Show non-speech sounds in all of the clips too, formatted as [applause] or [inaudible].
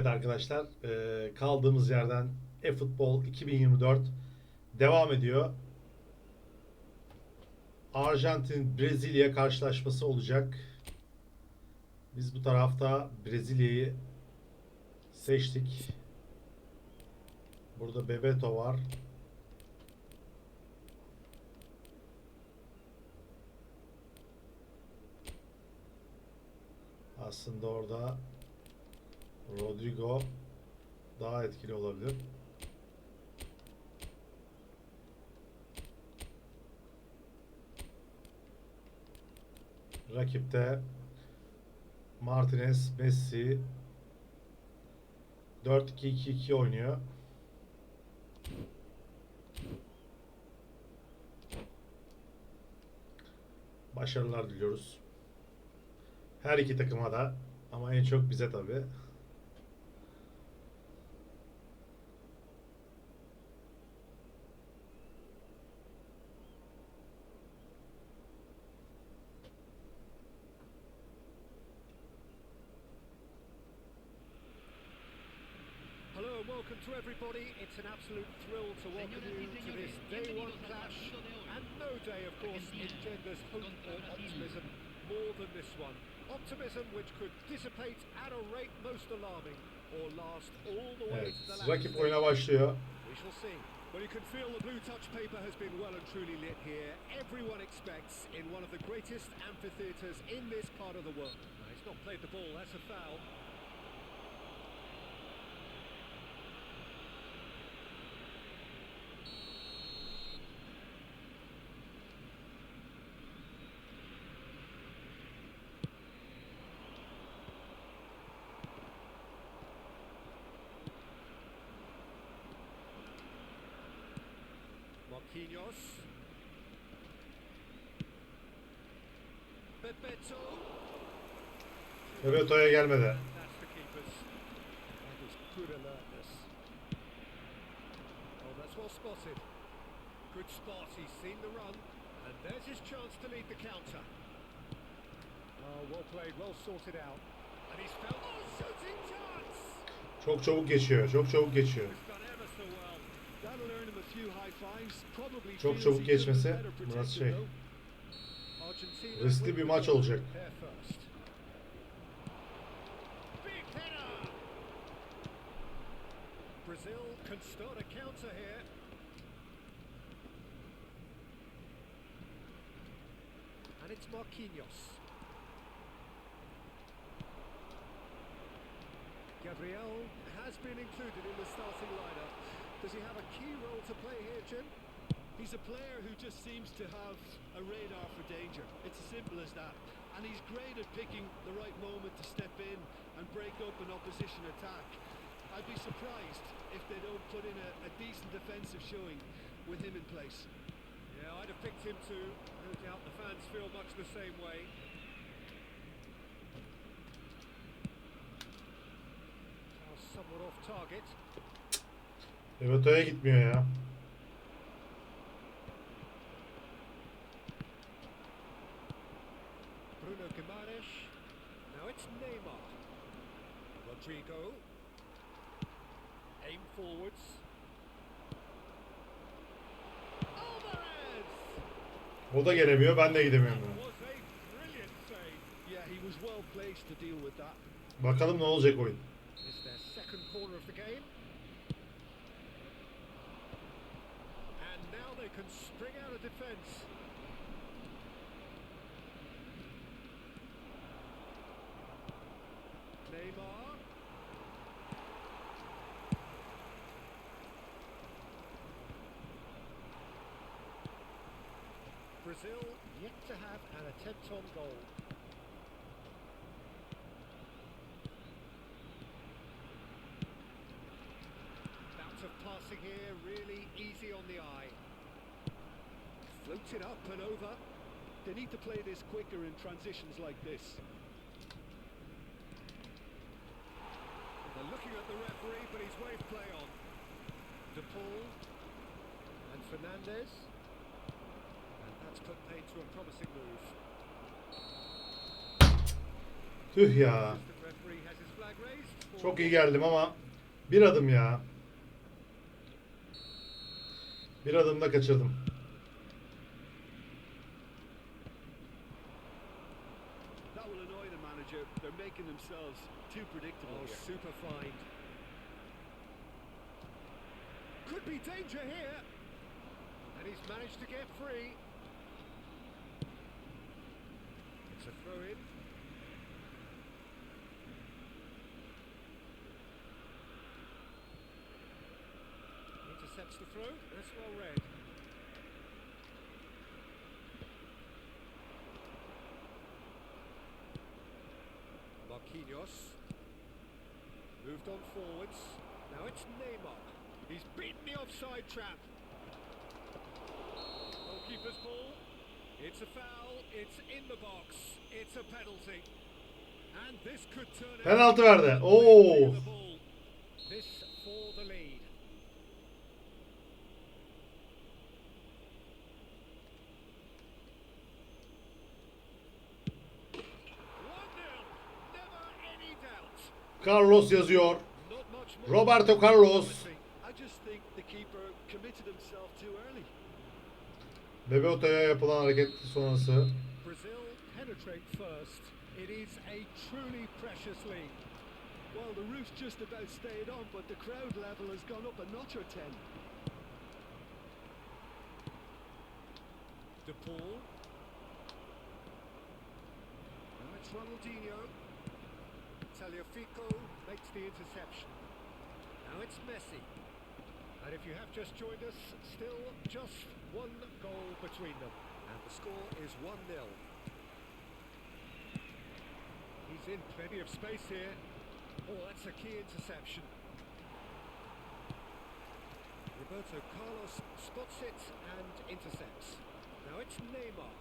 Evet arkadaşlar eee, kaldığımız yerden eFootball 2024 devam ediyor. Arjantin Brezilya karşılaşması olacak. Biz bu tarafta Brezilya'yı seçtik. Burada Bebeto var. Aslında orada Rodrigo daha etkili olabilir. Rakipte Martinez, Messi 4-2-2-2 oynuyor. Başarılar diliyoruz. Her iki takıma da ama en çok bize tabii. To everybody. It's an absolute thrill to welcome you to this day one clash. And no day, of course, engenders hope or optimism more than this one. Optimism which could dissipate at a rate most alarming or last all the way to the last rakip oyuna başlıyor. We shall see. Well, you can feel the blue touch paper has been well and truly lit here. Everyone expects in one of the greatest amphitheatres in this part of the world. He's not played the ball, that's a foul. Marquinhos. Bebeto. Bebeto'ya gelmedi. That's the keepers. That was good alertness. Oh, that's well spotted. Good spot. He's seen the run. And there's his chance to lead the counter. Oh, well played, well sorted out. And he's felt. Oh, shooting chance! Çok çabuk geçiyor. Çok çabuk geçiyor. Çok çabuk geçmesi biraz şey. Riskli bir maç olacak. Gabriel has been included in the starting lineup. Does he have a key role to play here, Jim? He's a player who just seems to have a radar for danger. It's as simple as that. And he's great at picking the right moment to step in and break up an opposition attack. I'd be surprised if they don't put in a, a decent defensive showing with him in place. Yeah, I'd have picked him too. No doubt the fans feel much the same way. Somewhat off target. Evet oya gitmiyor ya. Bruno Guimaraes. Now it's Neymar. Rodrigo. Aim forwards. Alvarez. O da gelemiyor, ben de gidemiyorum. Bakalım ne olacak oyun. Now they can spring out of defence. Neymar. Brazil yet to have an attempt on goal. Bout of passing here, really easy on the eye. Floated up and over. They need to play this quicker in transitions like this. They're looking at the referee, but he's waved play on. De Paul and Fernandez. And that's put paid to a promising move. Tüh ya. Çok iyi geldim ama bir adım ya. Bir adımda kaçırdım. Making themselves too predictable Oh, here. super fine. Could be danger here. And he's managed to get free. It's a throw in. Intercepts the throw. That's well read. Marquinhos. Moved on forwards. Now it's Neymar. He's beaten the offside trap. Goalkeeper's ball. It's a foul. It's in the box. It's a penalty. And this could turn out. Penaltı verdi. Oo. Oh. This Carlos yazıyor. Roberto Carlos. Bebeoto'ya yapılan hareket sonrası. Well, the roof just about stayed on, but the crowd level has gone up a notch or ten. De Paul. İt's Ronaldinho. Taliafico makes the interception. Now it's Messi. And if you have just joined us, still just one goal between them. And the score is 1-0. He's in plenty of space here. Oh, that's a key interception. Roberto Carlos spots it and intercepts. Now it's Neymar.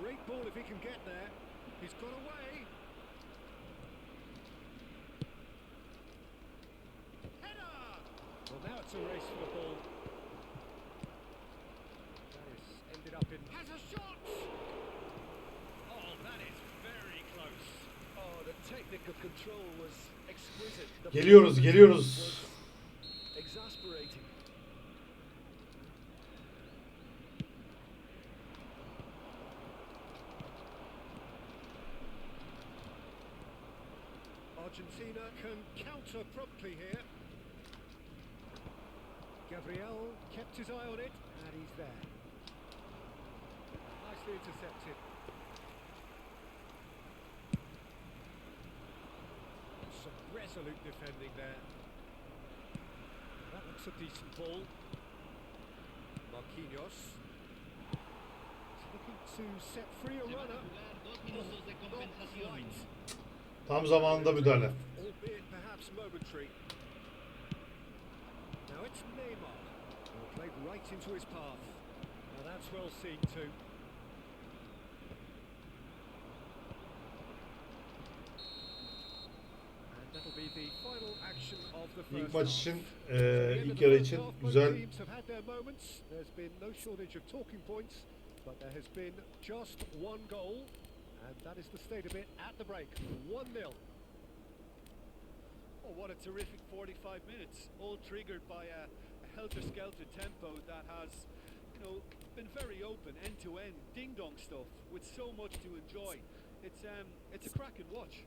Great ball if he can get there. He's got away. Geliyoruz, geliyoruz. was Exasperating. Argentina can counter promptly here. Gabriel kept his eye on it, and he's there. Nicely intercepted. Some resolute defending there. That looks a decent ball. Marquinhos. He's looking to set free a runner. Oh, not quite. Tam zamanında müdahale. Albeit perhaps momentary. Now it's Neymar. Played right into his path. Now that's well seen too. That'll be the final action of the first İlk maç için, of ilk yarı için güzel teams have had their moments. There's been no shortage of talking points, but there has been just one goal, and that is the state of it at the break. 1-0. Oh, what a terrific 45 minutes, all triggered by a helter-skelter tempo that has, you know, been very open, end-to-end, ding-dong stuff with so much to enjoy. It's um, it's a cracking watch.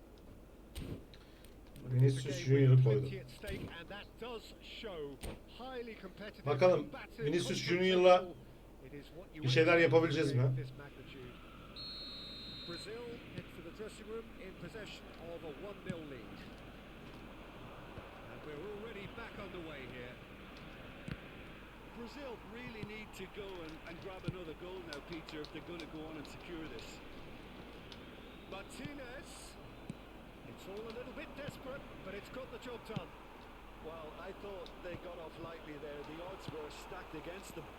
Vinicius with koydu. plenty at stake, and that does show highly competitive, Bakalım, Vinicius. Junior'la It is what you bir şeyler expect from a yapabileceğiz mi? of this magnitude. Brazil for the dressing room in possession of a 1-0 lead. And we're already back underway here. Brazil really need to go and, and grab another goal now, Peter, if they're going to go on and secure this. Martinez. It's all a little bit desperate, but it's got the job done. Well, I thought they got off lightly there. The odds were stacked against them.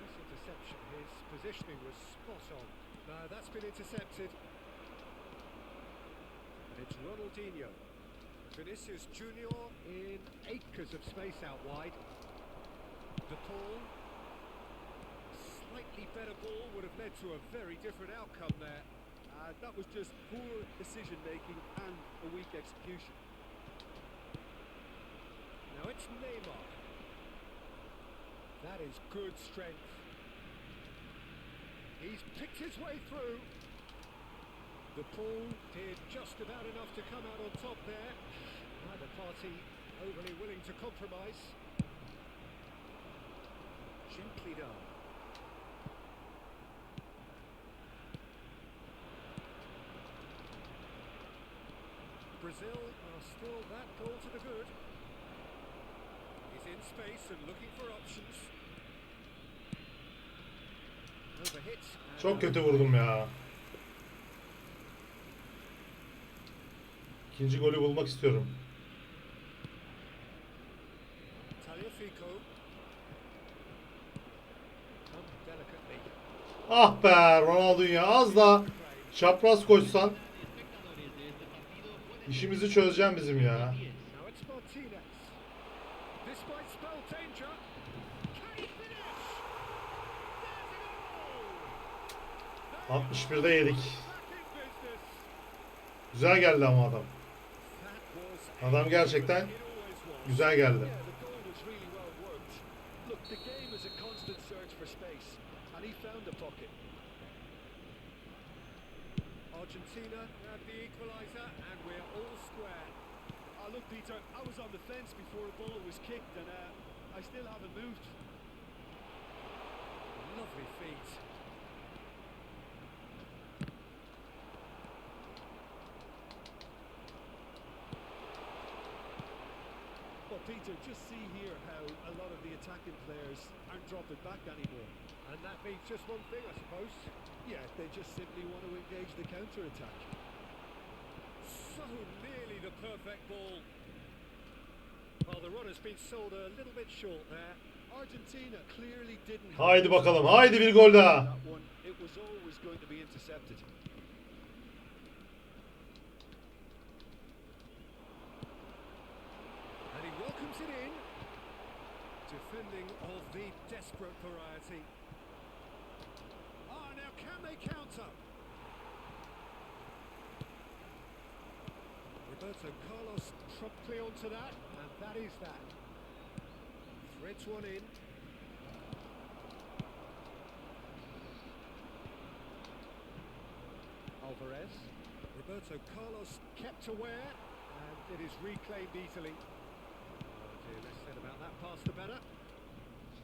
This interception, his positioning was spot on. Now, that's been intercepted. And it's Ronaldinho. Vinicius Junior in acres of space out wide. The Paul. Slightly better ball would have led to a very different outcome there. and that was just poor decision making and a weak execution. Now it's Neymar. That is good strength. He's picked his way through. The ball did just about enough to come out on top there. Neither party overly willing to compromise. Gently done. Brazil are still that goal to the good. He's in space and looking for options. Çok kötü vurdum ya. İkinci golü bulmak istiyorum. Ah be Ronaldinho az da çapraz koşsan işimizi çözeceğim bizim ya. Altmış birde yedik. Güzel geldi ama adam. Adam gerçekten güzel geldi. Argentina had the equaliser and we're all square. Oh, look, Peter, I was on the fence before the ball was kicked and uh, I still haven't moved. Lovely feet. Peter, just see here how a lot of the attacking players aren't dropping back anymore. And that means just one thing, I suppose. Yeah, they just simply want to engage the counter-attack. So nearly the perfect ball. Well, the run has been sold a little bit short there. Argentina clearly didn't. Haydi bakalım. Haydi bir gol daha. İt was always going to be intercepted. The desperate variety. Ah, now can they counter? Roberto Carlos promptly onto that, and that is that. Threads one in. Alvarez. Roberto Carlos kept aware, and it is reclaimed easily. Oh dear, less said about that pass the better.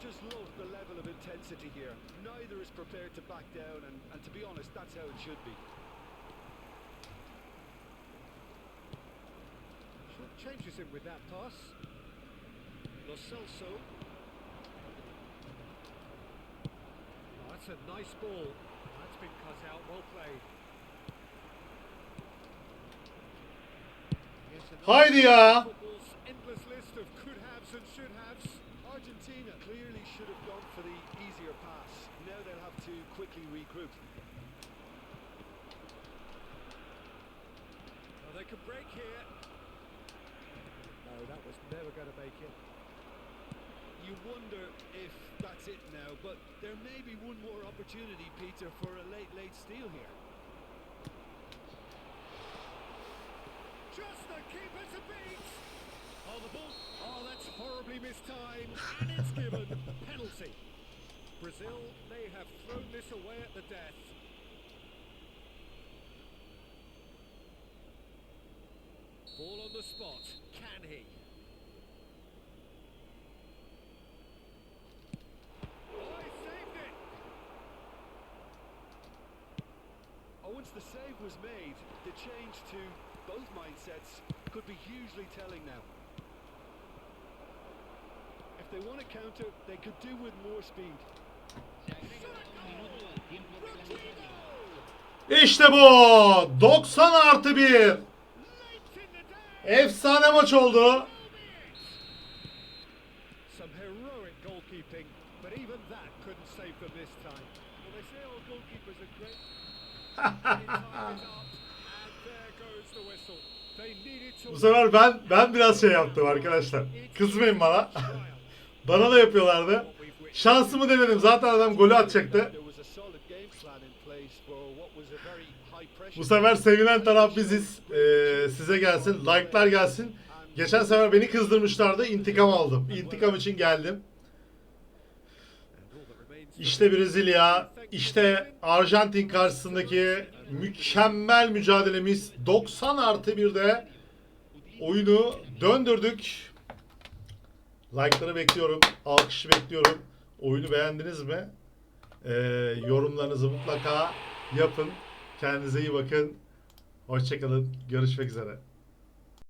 just love the level of intensity here? Neither is prepared to back down, and, and to be honest, that's how it should be. Changes him with that pass. Lo Celso. Oh, that's a nice ball. That's been cut out. Well played. Haydi ya. Football's endless list of could haves and should haves. Argentina clearly should have gone for the easier pass. Now they'll have to quickly regroup. Oh, they can break here. No, that was never going to make it. You wonder if that's it now, but there may be one more opportunity, Peter, for a late, late steal here. Just the keeper to beat. Oh, the ball. Oh, that's horribly mistimed, and it's given [laughs] penalty. Brazil may have thrown this away at the death. Ball on the spot. Can he? Oh, he saved it. Oh, once the save was made, the change to both mindsets could be hugely telling now. they want to counter, they could do with more speed. İşte bu. 90 artı 1. Efsane maç oldu. [laughs] bu sefer ben ben biraz şey yaptım arkadaşlar. Kızmayın bana. [laughs] bana da yapıyorlardı. Şansımı denedim. Zaten adam golü atacaktı. Bu sefer sevinen taraf biziz. Ee, size gelsin. Like'lar gelsin. Geçen sefer beni kızdırmışlardı. İntikam aldım. İntikam için geldim. İşte Brezilya, işte Arjantin karşısındaki mükemmel mücadelemiz 90 artı 1'de oyunu döndürdük. Like'ları bekliyorum, alkışı bekliyorum. Oyunu beğendiniz mi? Ee, yorumlarınızı mutlaka yapın. Kendinize iyi bakın. Hoşçakalın. Görüşmek üzere.